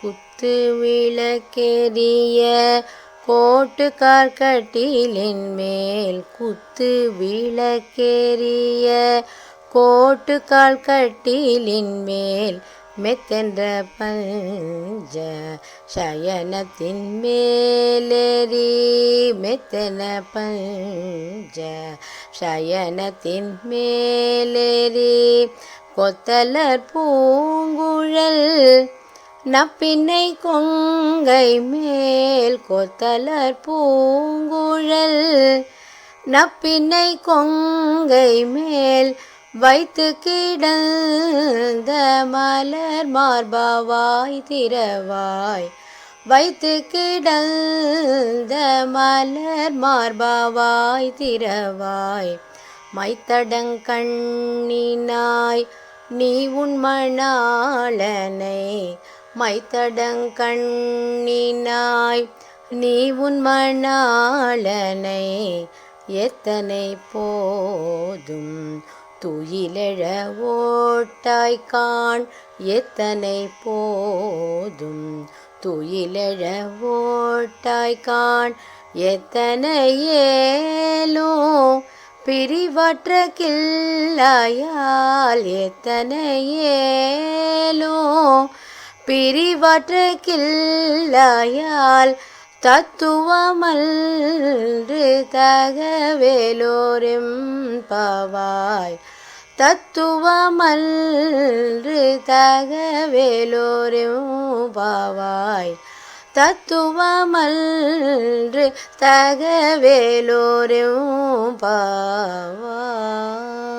குத்து விளக்கெரிய கோட்டு கார்கட்டிலின் மேல் குத்து விளக்கெரிய கோட்டு கால்கட்டிலின் மேல் மெத்தென்ற பஞ்ச சயனத்தின் மேலேறி மெத்தன பஞ்ச சயனத்தின் மேலேறி கொத்தலர் பூங்குழல் நப்பின்னை கொங்கை மேல் கொத்தலர் பூங்குழல். நப்பின்னை கொங்கை மேல் வைத்து கிடந்த மலர் மார்பாவாய் திரவாய் வைத்து கிடந்த மலர் மார்பாவாய் திரவாய் மைத்தடங்கண்ணினாய் நீ உன் மணாளனை மைத்தடங்கண்ணினாய் நீ உன் மணாளனை எத்தனை போதும் துயிலெழ ஓட்டாய் காண் எத்தனை போதும் துயிலெழ ஓட்டாய் காண் எத்தனை ஏலோ பிரிவற்ற கில்லாயால் எத்தனை ஏலோ பிரிவற்ற கிள்ளாயால் தத்துவமல்று தகவேலோரும் பவாய். தத்துவமல்று தகவேலோரும் பவாய். தத்துவமல்று தகவேலோரும் பவாய்.